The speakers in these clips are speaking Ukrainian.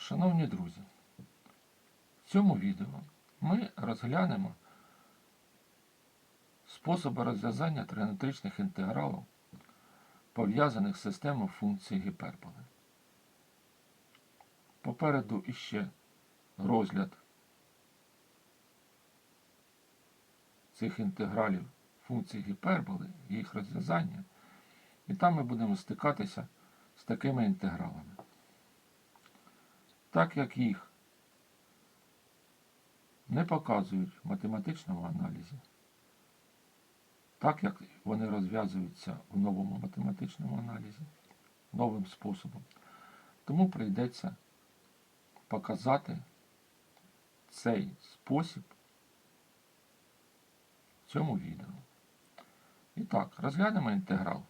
Шановні друзі, в цьому відео ми розглянемо способи розв'язання тригонометричних інтегралів, пов'язаних з системою функцій гіперболи. Попереду іще розгляд цих інтегралів функцій гіперболи, їх розв'язання, і там ми будемо стикатися з такими інтегралами. Так як їх не показують в математичному аналізі, так як вони розв'язуються в новому математичному аналізі, новим способом, тому прийдеться показати цей спосіб в цьому відео. І так, розглянемо інтеграл.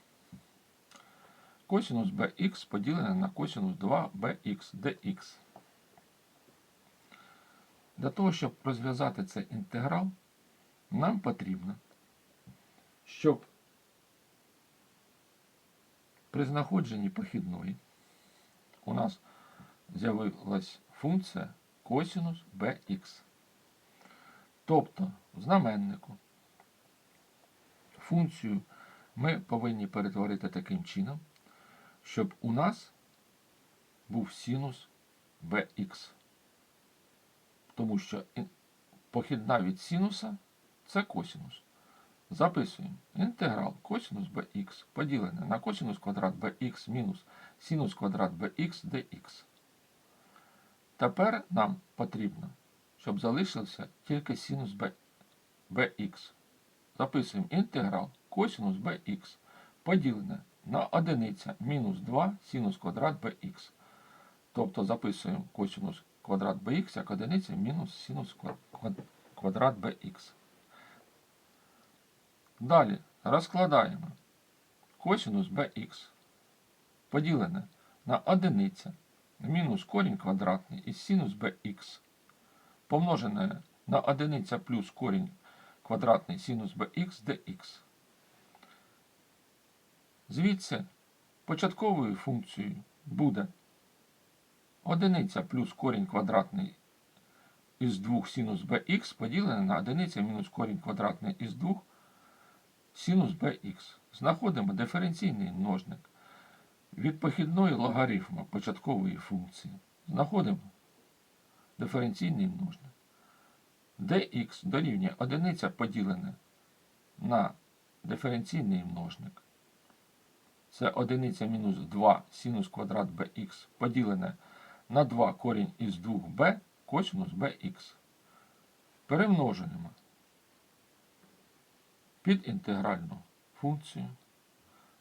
Косинус bx поділене на косинус 2bx dx. Для того, щоб розв'язати цей інтеграл, нам потрібно, щоб при знаходженні похідної у нас з'явилась функція косинус bx. Тобто в знаменнику функцію ми повинні перетворити таким чином, щоб у нас був синус bx. Тому що похідна від синуса це косинус. Записуємо інтеграл косинус bx поділене на косинус квадрат bx мінус синус квадрат bx dx. Тепер нам потрібно, щоб залишився тільки синус bx. Записуємо інтеграл косинус bx поділене на одиниця мінус 2 синус квадрат bx. Тобто записуємо косинус квадрат bx як одиниця мінус синус квадрат bx. Далі розкладаємо косинус bx поділене на одиниця мінус корінь квадратний із синус bx помножене на одиниця плюс корінь квадратний синус bx dx. Звідси початковою функцією буде одиниця плюс корінь квадратний із 2 синус bx поділене на одиниця мінус корінь квадратний із 2 синус bx. Знаходимо диференційний множник від похідної логарифму початкової функції. Знаходимо диференційний множник. dx дорівнює одиниця поділене на диференційний множник. Це одиниця мінус 2 синус квадрат bx поділене на 2 корінь із 2b косинус bx. Перемножуємо під інтегральну функцію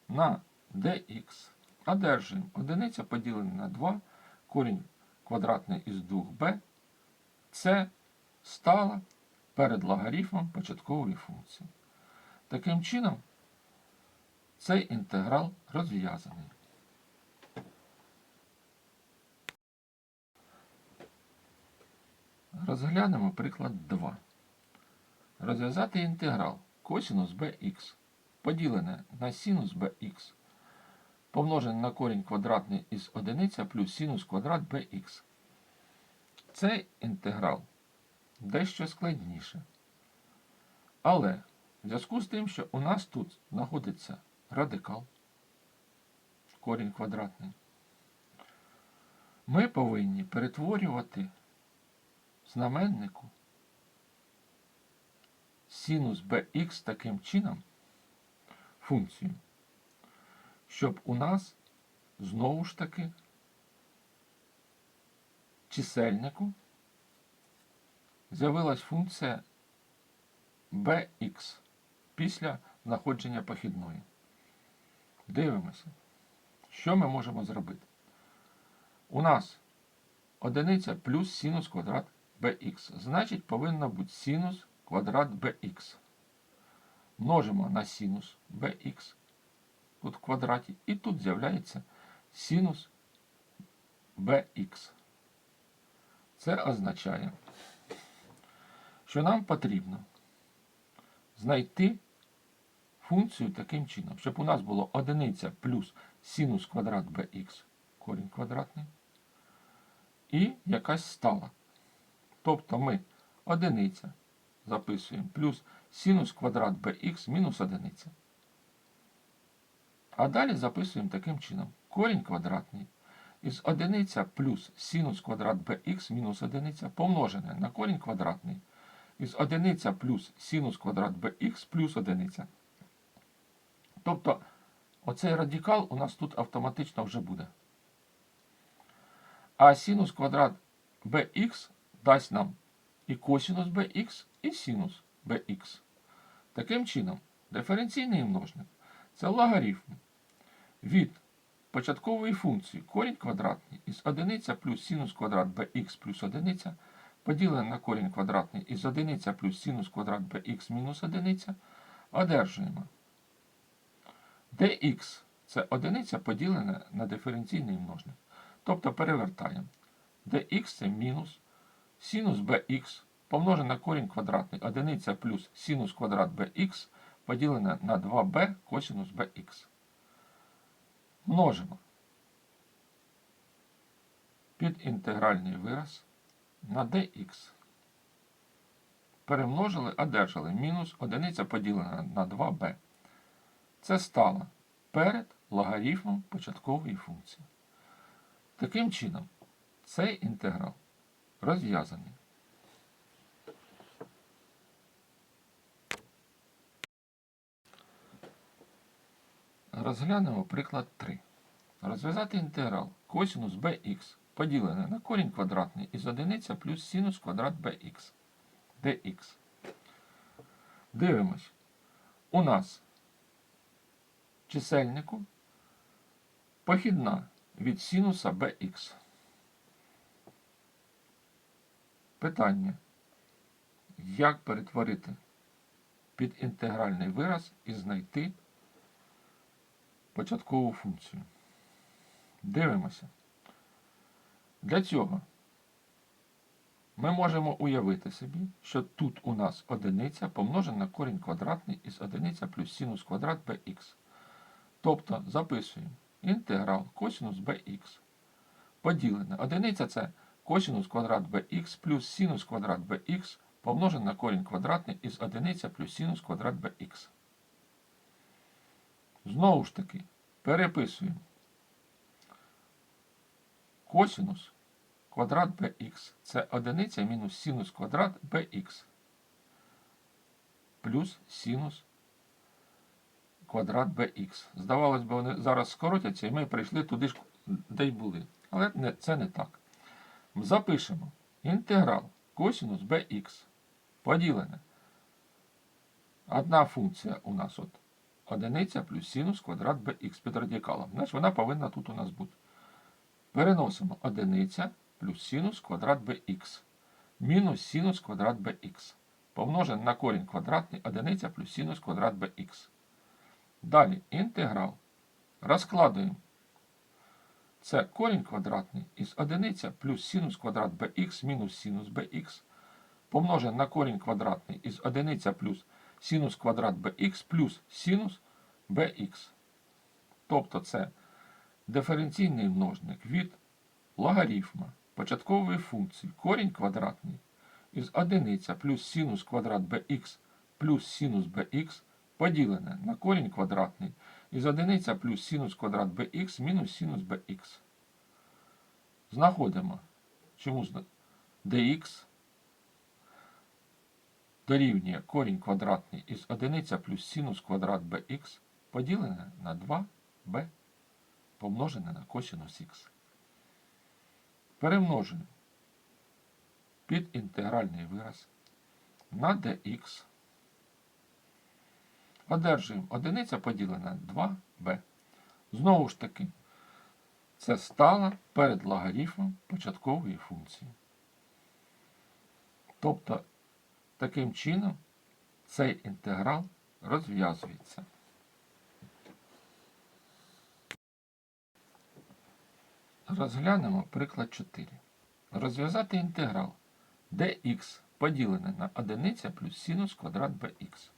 на dx. Одержуємо одиниця поділене на 2 корінь квадратний із 2b. Це стала перед логарифмом початкової функції. Таким чином, цей інтеграл розв'язаний. Розглянемо приклад 2. Розв'язати інтеграл косинус bx поділене на синус bx помножене на корінь квадратний із одиниця плюс синус квадрат bx. Цей інтеграл дещо складніше. Але в зв'язку з тим, що у нас тут знаходиться радикал, корінь квадратний, ми повинні перетворювати знаменнику синус bx таким чином функцію, щоб у нас знову ж таки чисельнику з'явилась функція bx після знаходження похідної. Дивимося, що ми можемо зробити. У нас одиниця плюс синус квадрат bx. Значить, повинно бути синус квадрат bx. Множимо на синус bx тут в квадраті, і тут з'являється синус bx. Це означає, що нам потрібно знайти функцію таким чином, щоб у нас було одиниця плюс синус квадрат bx, корінь квадратний, і якась стала. Тобто ми одиниця записуємо плюс синус квадрат bx мінус одиниця. А далі записуємо таким чином. Корінь квадратний із одиниця плюс синус квадрат bx мінус одиниця помножене на корінь квадратний із одиниця плюс синус квадрат bx плюс одиниця. Тобто оцей радикал у нас тут автоматично вже буде. А синус квадрат bx дасть нам і косинус bx, і синус bx. Таким чином, диференційний множник це логарифм від початкової функції корінь квадратний із одиниця плюс синус квадрат bx плюс одиниця поділене на корінь квадратний із одиниця плюс синус квадрат bx мінус одиниця одержуємо dx це одиниця поділена на диференційний множник. Тобто перевертаємо. dx це мінус синус bx помножене на корінь квадратний одиниця плюс синус квадрат bx поділене на 2b косинус bx. Множимо під інтегральний вираз на dx. Перемножили, одержали мінус одиниця поділена на 2b. Це стало перед логарифмом початкової функції. Таким чином, цей інтеграл розв'язаний. Розглянемо приклад 3. Розв'язати інтеграл косинус bx поділене на корінь квадратний із одиниця плюс синус квадрат bx dx. Дивимось. У нас чисельнику похідна від синуса bx. Питання. Як перетворити під інтегральний вираз і знайти початкову функцію? Дивимося. Для цього ми можемо уявити собі, що тут у нас одиниця помножена на корінь квадратний із одиниця плюс синус квадрат bx. Тобто записуємо інтеграл косинус bx поділене. Одиниця це косинус квадрат bx плюс синус квадрат bx помножене на корінь квадратний із одиниця плюс синус квадрат bx. Знову ж таки, переписуємо косинус квадрат bx це одиниця мінус синус квадрат bx плюс синус квадрат bx. Здавалось би, вони зараз скоротяться, і ми прийшли туди ж, де й були. Але це не так. Запишемо інтеграл косинус bx поділене. Одна функція у нас от одиниця плюс синус квадрат bx під радикалом. Значить, вона повинна тут у нас бути. Переносимо одиниця плюс синус квадрат bx мінус синус квадрат bx помножене на корінь квадратний одиниця плюс синус квадрат bx. Далі інтеграл. Розкладуємо. Це корінь квадратний із одиниця плюс синус квадрат bx мінус синус bx помножене на корінь квадратний із одиниця плюс синус квадрат bx плюс синус bx. Тобто це диференційний множник від логарифма початкової функції корінь квадратний із одиниця плюс синус квадрат bx плюс синус bx поділене на корінь квадратний із одиниця плюс синус квадрат bx мінус синус bx. Знаходимо, чому dx дорівнює корінь квадратний із одиниця плюс синус квадрат bx поділене на 2b помножене на косинус х. Перемножуємо під інтегральний вираз на dx. Одержуємо одиниця поділена 2b. Знову ж таки, це стала перед логарифмом початкової функції. Тобто, таким чином цей інтеграл розв'язується. Розглянемо приклад 4. Розв'язати інтеграл dx поділене на одиниця плюс синус квадрат bx.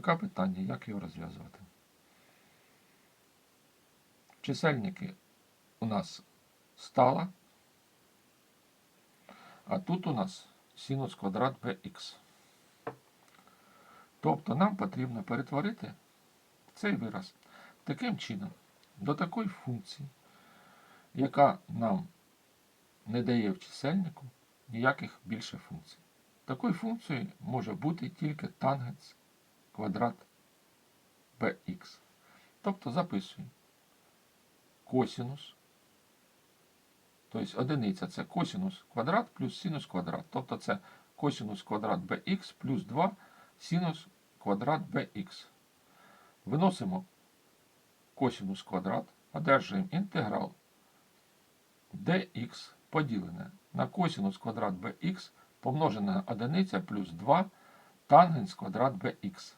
Виникає питання, як його розв'язувати. Чисельники у нас стала, а тут у нас синус квадрат bx. Тобто нам потрібно перетворити цей вираз таким чином до такої функції, яка нам не дає в чисельнику ніяких більше функцій. Такою функцією може бути тільки тангенс квадрат bx. Тобто записуємо косінус, тобто одиниця це косінус квадрат плюс синус квадрат. Тобто це косінус квадрат bx плюс 2 синус квадрат bx. Виносимо косінус квадрат, одержуємо інтеграл dx поділене на косінус квадрат bx помножене на одиниця плюс 2 тангенс квадрат bx.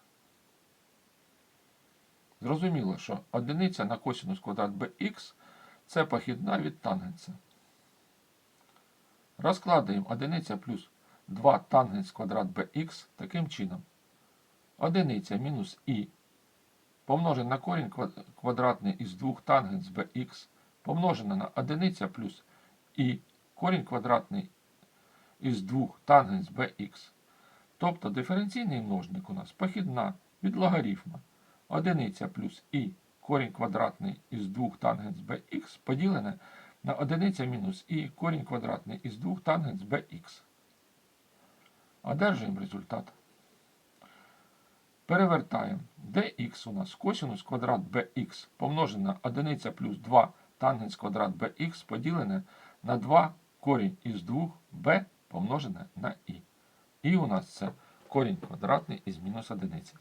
Зрозуміло, що одиниця на косінус квадрат bx це похідна від тангенса. Розкладаємо одиниця плюс 2 тангенс квадрат bx таким чином. Одиниця мінус і помножене на корінь квадратний із 2 тангенс bx помножене на одиниця плюс і корінь квадратний із 2 тангенс bx. Тобто диференційний множник у нас похідна від логарифма. Одиниця плюс і корінь квадратний із 2 тангенс bx поділене на одиниця мінус і корінь квадратний із 2 тангенс bx. Одержуємо результат. Перевертаємо dx у нас косинус квадрат bx помножене одиниця плюс 2 тангенс квадрат bx поділене на 2 корінь із 2 b помножене на і. І у нас це корінь квадратний із мінус одиниці.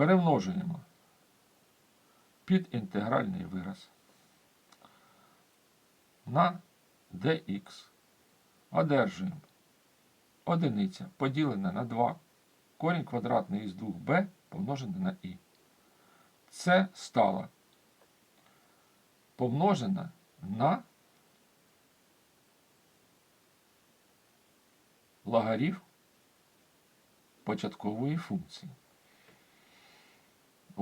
Перемножуємо під інтегральний вираз на dx. Одержуємо одиниця поділене на 2 корінь квадратний із 2b помножене на і. Це стало помножене на логарифм початкової функції.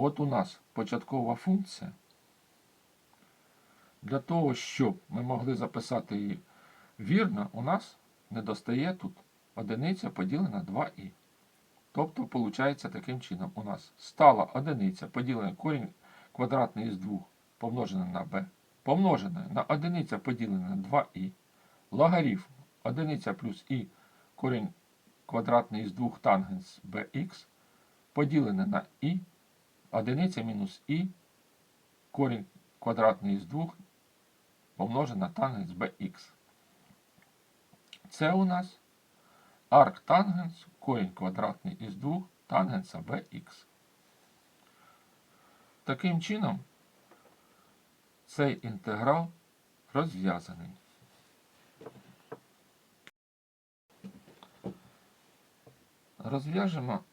От у нас початкова функція. Для того, щоб ми могли записати її вірно, у нас не достає тут одиниця поділена 2і. Тобто, виходить таким чином, у нас стала одиниця поділена корінь квадратний із 2 помножене на b, помножене на одиниця поділена на 2і, логарифм одиниця плюс і корінь квадратний із 2 тангенс bx поділене на і, одиниця мінус і, корінь квадратний із 2 помножене на тангенс bx. Це у нас арктангенс, корінь квадратний із 2 тангенса bx. Таким чином, цей інтеграл розв'язаний. Розв'яжемо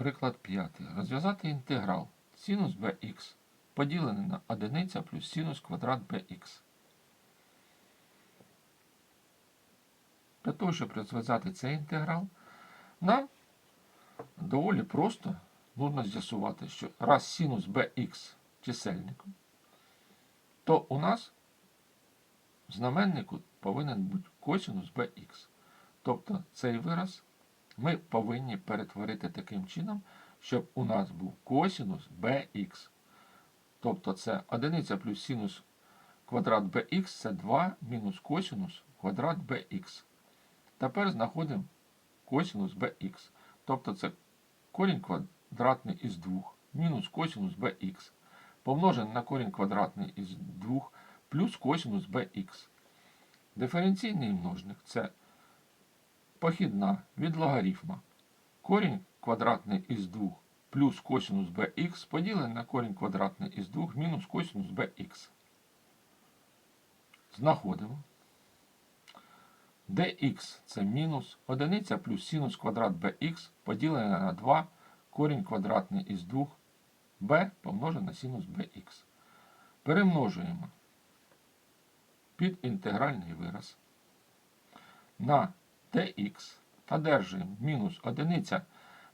приклад 5. Розв'язати інтеграл синус bx поділений на 1 плюс синус квадрат bx. Для того, щоб розв'язати цей інтеграл, нам доволі просто нужно з'ясувати, що раз синус bx чисельником, то у нас в знаменнику повинен бути косинус bx. Тобто цей вираз ми повинні перетворити таким чином, щоб у нас був косинус bx. Тобто це 1 плюс синус квадрат bx це 2 мінус косинус квадрат bx. Тепер знаходимо косинус bx. Тобто це корінь квадратний із 2 мінус косинус bx. Помножене на корінь квадратний із 2 плюс косинус bx. Диференційний множник це похідна від логарифма. Корінь квадратний із 2 плюс косинус bx поділене на корінь квадратний із 2 мінус косинус bx. Знаходимо. dx це мінус 1 плюс синус квадрат bx поділене на 2 корінь квадратний із 2 b помножене на синус bx. Перемножуємо під інтегральний вираз на dx одержуємо мінус 1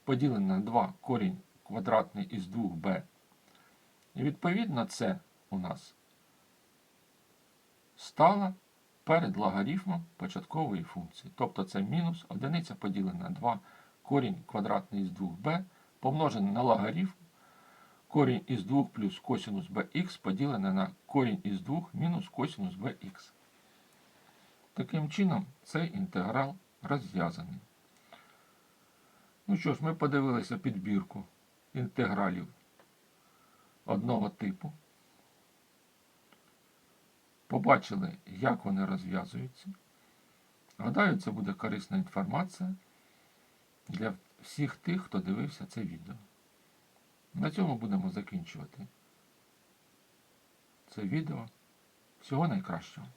поділене на 2 корінь квадратний із 2b. І відповідно це у нас стала перед логарифмом початкової функції. Тобто це мінус одиниця поділена на 2 корінь квадратний з 2b помножений на логарифм корінь із 2 плюс косинус bx поділене на корінь із 2 мінус косинус bx. Таким чином, цей інтеграл розв'язаний. Ну що ж, ми подивилися підбірку інтегралів одного типу. Побачили, як вони розв'язуються. Гадаю, це буде корисна інформація для всіх тих, хто дивився це відео. На цьому будемо закінчувати це відео. Всього найкращого.